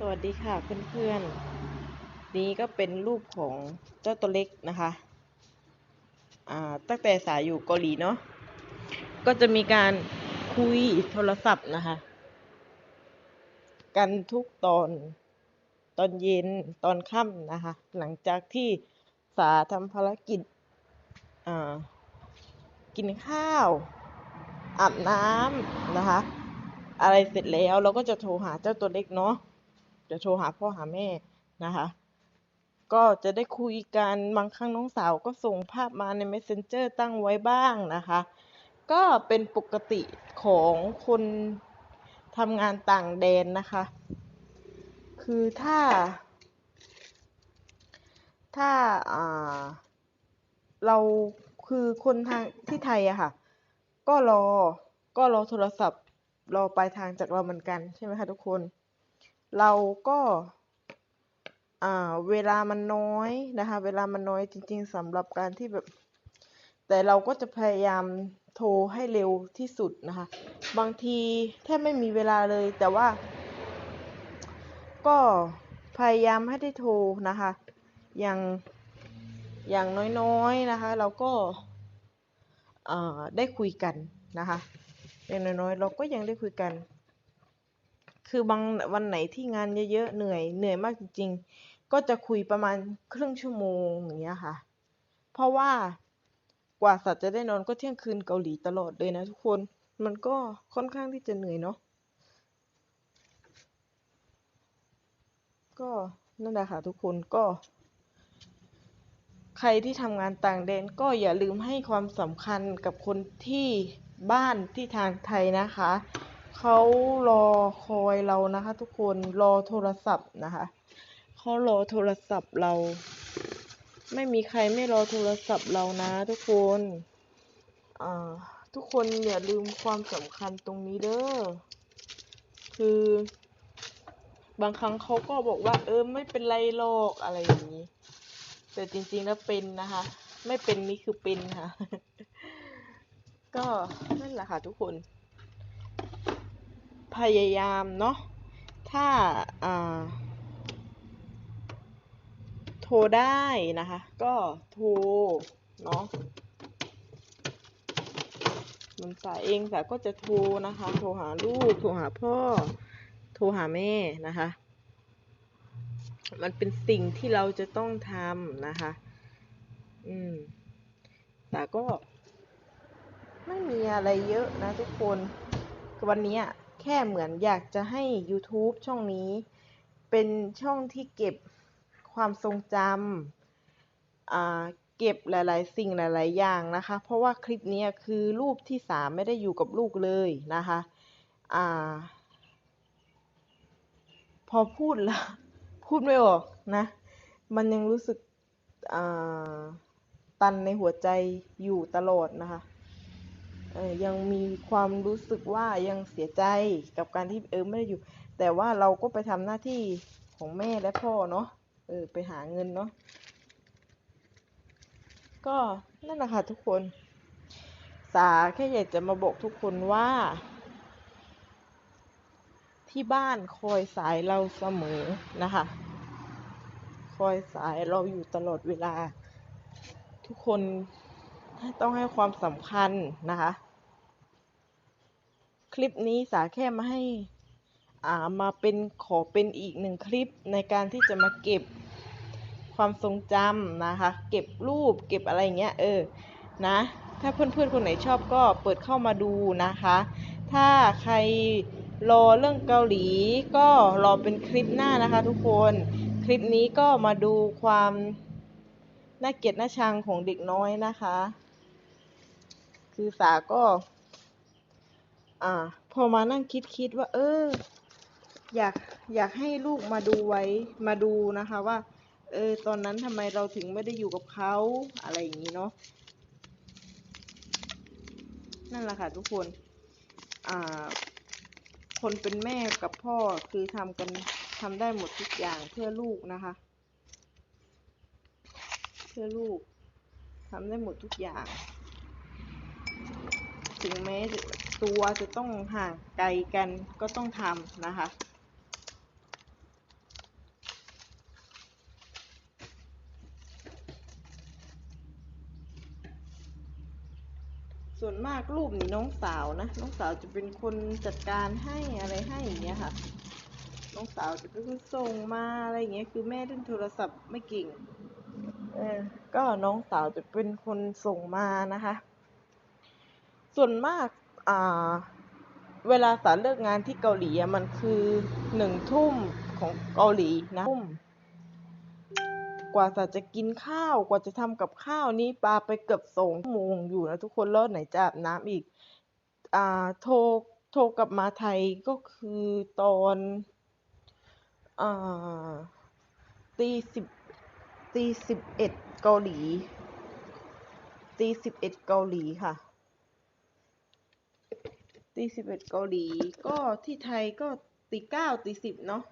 สวัสดีค่ะเพื่อนๆ นี้ก็เป็นรูปของเจ้าตัวเล็กนะคะอ่าตั้งแต่สายอยู่เกาหลีเนาะ ก็จะมีการคุยโทรศัพท์นะคะ กันทุกตอนตอนเย็นตอนค่ำนะคะ หลังจากที่สาทำภารกิจอ่ากินข้าวอาบน้ำนะคะ อะไรเสร็จแล้วเราก็จะโทรหาเจ้าตัวเล็กเนาะ จะโทรหาพ่อหาแม่นะคะ ก็จะได้คุยกันบางครั้งน้องสาวก็ส่งภาพมาใน messenger ตั้งไว้บ้างนะคะ ก็เป็นปกติของคนทำงานต่างแดนนะคะ คือถ้า ถ้าาเราคือคนทางที่ไทยอะค่ะ ก็รอ ก็รอโทรศัพท์ รอปลายทางจากเราเหมือนกันใช่ไหมคะทุกคน เราก็เวลามันน้อยนะคะ เวลามันน้อยจริง ๆสำหรับการที่แบบ แต่เราก็จะพยายามโทรให้เร็วที่สุดนะคะ บางทีแทบไม่มีเวลาเลย แต่ว่า ก็พยายามให้ได้โทรนะคะ อย่างอย่างน้อยๆนะคะ เราก็ได้คุยกันนะคะ อย่างน้อยๆ เราก็ยังได้คุยกัน คือบางวันไหนที่งานเยอะๆ เหนื่อย เหนื่อยมากจริงๆ ก็จะคุยประมาณครึ่งชั่วโมงอย่างเงี้ยค่ะ เพราะว่ากว่าสัตว์จะได้นอนก็เที่ยงคืนเกาหลีตลอดเลยนะทุกคน มันก็ค่อนข้างที่จะเหนื่อยเนาะ ก็นั่นแหละค่ะทุกคนก็ ใครที่ทำงานต่างแดนก็อย่าลืมให้ความสำคัญกับคนที่บ้านที่ทางไทยนะคะ เขารอคอยเรานะคะ ทุกคนรอโทรศัพท์นะคะเขารอโทรศัพท์เรา ไม่มีใครไม่รอโทรศัพท์เรานะ ทุกคนอ่าทุกคนอย่าลืมความสำคัญตรงนี้เด้อคือบางครั้งเขาก็บอกว่าเออไม่เป็นไรหรอกอะไรอย่างนี้ แต่จริงๆแล้วเป็นนะคะ ไม่เป็นนี่คือเป็นค่ะ ก็นั่นแหละค่ะทุกคน พยายามเนาะ ถ้าาโทรได้นะคะ ก็โทรเนาะมันสายเองสายก็จะโทรนะคะ โทรหาลูก โทรหาพ่อ โทรหาแม่นะคะ มันเป็นสิ่งที่เราจะต้องทำนะคะ อืมแต่ก็ไม่มีอะไรเยอะนะทุกคนวันนี้ แค่เหมือนอยากจะให้ YouTube ช่องนี้ เป็นช่องที่เก็บความทรงจำเก็บหลาย ๆ สิ่งหลาย ๆ อย่างนะคะ เพราะว่าคลิปนี้คือรูปที่สามไม่ได้อยู่กับลูกเลยนะคะอพอพูดแล้วพูดไม่ออกนะ มันยังรู้สึกตันในหัวใจอยู่ตลอดนะคะ เออยังมีความรู้สึกว่ายังเสียใจกับการที่เออไม่ได้อยู่ แต่ว่าเราก็ไปทำหน้าที่ของแม่และพ่อเนาะเออไปหาเงินเนาะก็นั่นแหละค่ะทุกคน สาแค่อยากจะมาบอกทุกคนว่า ที่บ้านคอยสายเราเสมอนะคะ คอยสายเราอยู่ตลอดเวลา ทุกคนต้องให้ความสำคัญนะคะ คลิปนี้สาแค่มาให้อ่ามาเป็นขอเป็นอีกหนึ่งคลิปในการที่จะมาเก็บความทรงจำนะคะ เก็บรูปเก็บอะไรเงี้ยเออนะ ถ้าเพื่อนๆคนไหนชอบก็เปิดเข้ามาดูนะคะ ถ้าใครรอเรื่องเกาหลีก็รอเป็นคลิปหน้านะคะ ทุกคนคลิปนี้ก็มาดูความน่าเกลียดน่าชังของเด็กน้อยนะคะ คือสาก็ อ่า พอมานั่งคิดคิดว่า เออ อยากอยากให้ลูกมาดูไว้มาดูนะคะว่า เออ ตอนนั้นทำไมเราถึงไม่ได้อยู่กับเขาอะไรอย่างนี้เนาะนั่นแหละค่ะทุกคน อ่า คนเป็นแม่กับพ่อคือทำกันทำได้หมดทุกอย่างเพื่อลูกนะคะ เพื่อลูกทำได้หมดทุกอย่าง ถึงแม้ตัวจะต้องห่างไกลกันก็ต้องทำนะคะ ส่วนมากรูปนี่น้องสาวนะ น้องสาวจะเป็นคนจัดการให้อะไรให้อย่างเงี้ยค่ะ น้องสาวจะเป็นคนส่งมาอะไรอย่างเงี้ยคือแม่เล่นโทรศัพท์ไม่เก่งเออก็น้องสาวจะเป็นคนส่งมานะคะ ส่วนมากอ่าเวลาสารเลิกงานที่เกาหลีมันคือหนึ่งทุ่มของเกาหลีนะทุ่มกว่าสาจะกินข้าวกว่าจะทำกับข้าวนี้ปาไปเกือบสองชั่วโมงอยู่นะทุกคนแล้วไหนจะอาบน้ำอีกอ่าโทรโทรกลับมาไทยก็คือตอนอ่าตีสิบตีสิบเอ็ดเกาหลีตีสิบเอ็ดเกาหลีค่ะ ตีสิบเอ็ดเกาหลีก็ที่ไทยก็ตีเก้าตีสิบเนาะ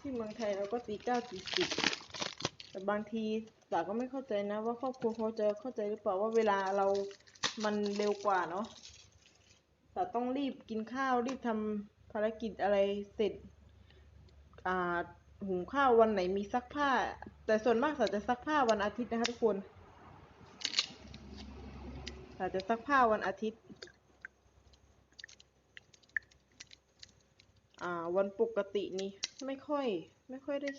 ที่เมืองไทยเราก็ตีเก้าตีสิบแต่บางทีสาก็ไม่เข้าใจนะ ว่าครอบครัวเขาจะเข้าใจหรือเปล่าว่าเวลาเรามันเร็วกว่าเนาะสาต้องรีบกินข้าวรีบทำภารกิจอะไรเสร็จ อ่าหุงข้าววันไหนมีซักผ้า แต่ส่วนมากสาจะซักผ้าวันอาทิตย์นะคะทุกคน สาจะซักผ้าวันอาทิตย์ อ่า วันปกตินี่ไม่ค่อย ไม่ค่อยได้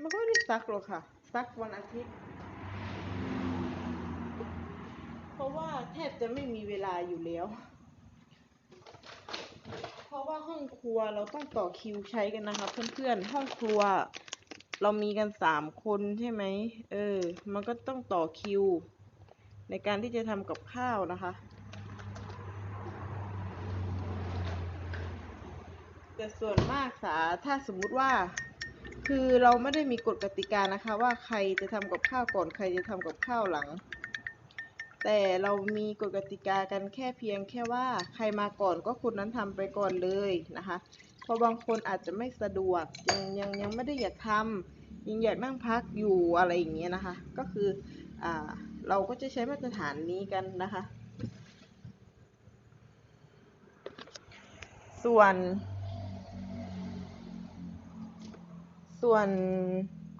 ไม่ค่อยได้ซักหรอกค่ะ ซักวันอาทิตย์ เพราะว่าแทบจะไม่มีเวลาอยู่แล้ว เพราะว่าห้องครัวเราต้องต่อคิวใช้กันนะคะเพื่อนๆ ห้องครัวเรามีกันสามคนใช่ไหม เออ มันก็ต้องต่อคิว ในการที่จะทำกับข้าวนะคะ แต่ส่วนมากสาถ้าสมมุติว่า คือเราไม่ได้มีกฎกติกานะคะ ว่าใครจะทำกับข้าวก่อนใครจะทำกับข้าวหลัง แต่เรามีกฎกติกากันแค่เพียงแค่ว่าใครมาก่อนก็คนนั้นทำไปก่อนเลยนะคะเพราะบางคนอาจจะไม่สะดวกยังยังยังไม่ได้อยากทำยังอยากนั่งพักอยู่อะไรอย่างเงี้ยนะคะ ก็คืออ่า เราก็จะใช้มาตรฐานนี้กันนะคะ ส่วน ส่วน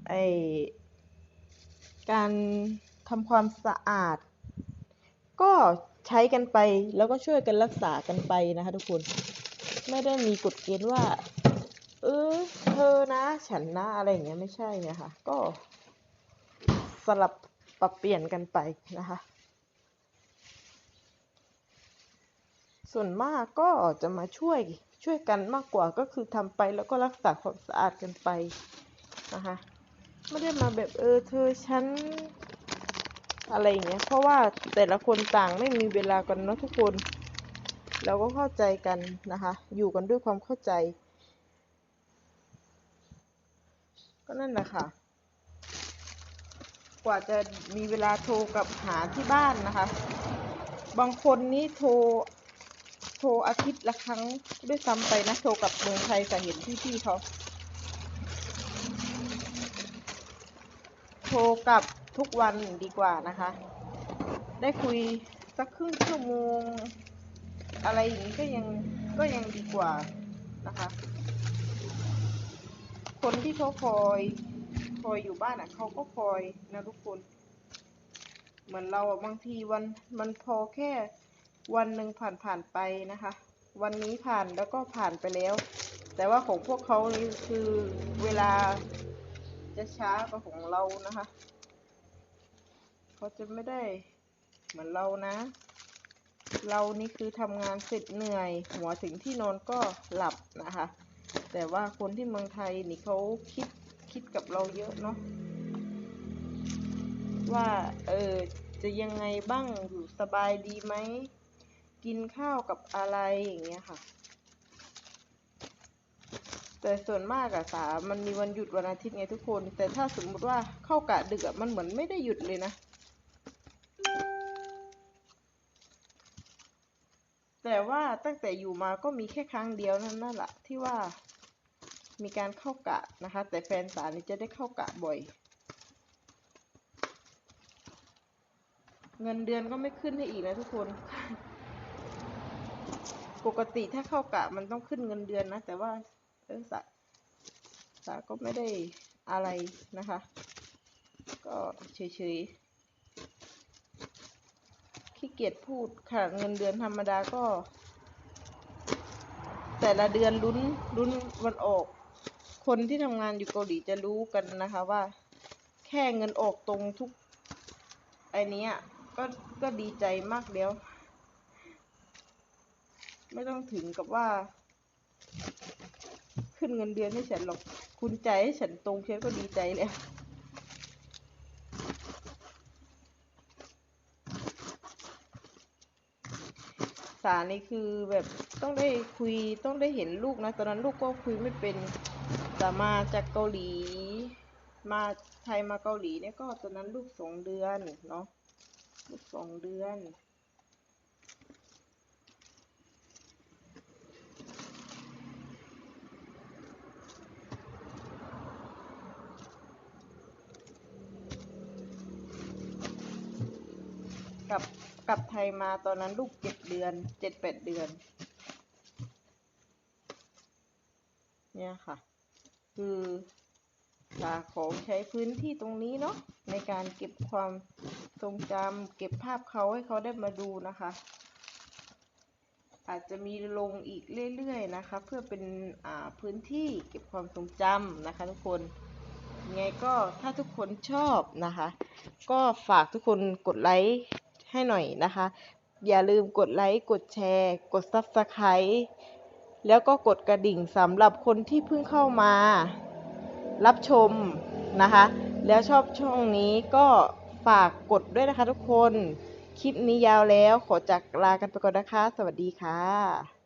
ไอการทำความสะอาด ก็ใช้กันไปแล้วก็ช่วยกันรักษากันไปนะคะทุกคน ไม่ได้มีกฎเกณฑ์ว่า เออเธอนะ ฉันนะอะไรอย่างเงี้ยไม่ใช่นะคะก็สลับ ปรับเปลี่ยนกันไปนะคะ ส่วนมากก็จะมาช่วยช่วยกันมากกว่าก็คือทำไปแล้วก็รักษาความสะอาดกันไปนะคะไม่ได้มาแบบเออเธอฉันอะไรอย่างเงี้ย เพราะว่าแต่ละคนต่างไม่มีเวลากันเนาะทุกคน เราก็เข้าใจกันนะคะ อยู่กันด้วยความเข้าใจ ก็นั่นแหละค่ะ กว่าจะมีเวลาโทรกับหาที่บ้านนะคะ บางคนนี่โทรโทรอาทิตย์ละครั้งด้วยซ้ำไปนะโทรกับเมืองไทยแต่เห็นพี่ๆเขาโทรกับทุกวันดีกว่านะคะ ได้คุยสักครึ่งชั่วโมง อะไรอย่างนี้ก็ยังก็ยังดีกว่านะคะ คนที่เขาคอย คอยอยู่บ้านอะเขาก็คอยนะทุกคน เหมือนเราอะบางทีวันมันพอแค่วันหนึ่งผ่านผ่านไปนะคะ วันนี้ผ่านแล้วก็ผ่านไปแล้ว แต่ว่าของพวกเขานี่คือเวลาจะช้ากว่าของเรานะคะเขาจะไม่ได้เหมือนเรานะ เรานี่คือทำงานเสร็จเหนื่อย หัวถึงที่นอนก็หลับนะคะ แต่ว่าคนที่เมืองไทยนี่เขาคิด คิดกับเราเยอะเนาะว่า เออ จะยังไงบ้างอยู่สบายดีไหม กินข้าวกับอะไรอย่างเงี้ยค่ะ แต่ส่วนมากอะสามันมีวันหยุดวันอาทิตย์ไงทุกคน แต่ถ้าสมมติว่าเข้ากะดึกอะมันเหมือนไม่ได้หยุดเลยนะ แต่ว่าตั้งแต่อยู่มาก็มีแค่ครั้งเดียวนั่นนั่นแหละที่ว่า มีการเข้ากะนะคะ แต่แฟนสานี่จะได้เข้ากะบ่อย เงินเดือนก็ไม่ขึ้นให้อีกนะทุกคน ปกติถ้าเข้ากะมันต้องขึ้นเงินเดือนนะ แต่ว่าเออสาสาก็ไม่ได้อะไรนะคะ ก็เฉยๆขี้เกียจพูดค่ะเงินเดือนธรรมดาก็แต่ละเดือนลุ้นลุ้นวันออก คนที่ทำงานอยู่เกาหลีจะรู้กันนะคะว่า แค่เงินออกตรงทุกไอเนี้ยก็ก็ดีใจมากแล้ว ไม่ต้องถึงกับว่า ขึ้นเงินเดือนให้ฉันหรอก คุณใจให้ฉันตรงฉันก็ดีใจแล้วสารนี่คือแบบต้องได้คุยต้องได้เห็นลูกนะ ตอนนั้นลูกก็คุยไม่เป็น แต่มาจากเกาหลี มาไทยมาเกาหลีเนี่ยก็ตอนนั้นลูกสองเดือนเนาะลูกสองเดือน กับกับไทยมาตอนนั้นลูกเจ็ดเดือนเจ็ดแปดเดือน เนี่ยค่ะ คืออยากขอใช้พื้นที่ตรงนี้เนาะในการเก็บความทรงจำเก็บภาพเขาให้เขาได้มาดูนะคะ อาจจะมีลงอีกเรื่อยๆนะคะ เพื่อเป็นพื้นที่เก็บความทรงจำนะคะ ทุกคนยังไงก็ถ้าทุกคนชอบนะคะ ก็ฝากทุกคนกดไลค์ให้หน่อยนะคะ อย่าลืมกดไลค์กดแชร์ กด Subscribe แล้วก็กดกระดิ่งสำหรับคนที่เพิ่งเข้ามา รับชมนะคะ แล้วชอบช่องนี้ก็ฝากกดด้วยนะคะทุกคน คลิปนี้ยาวแล้วขอจากลากันไปก่อนนะคะ สวัสดีค่ะ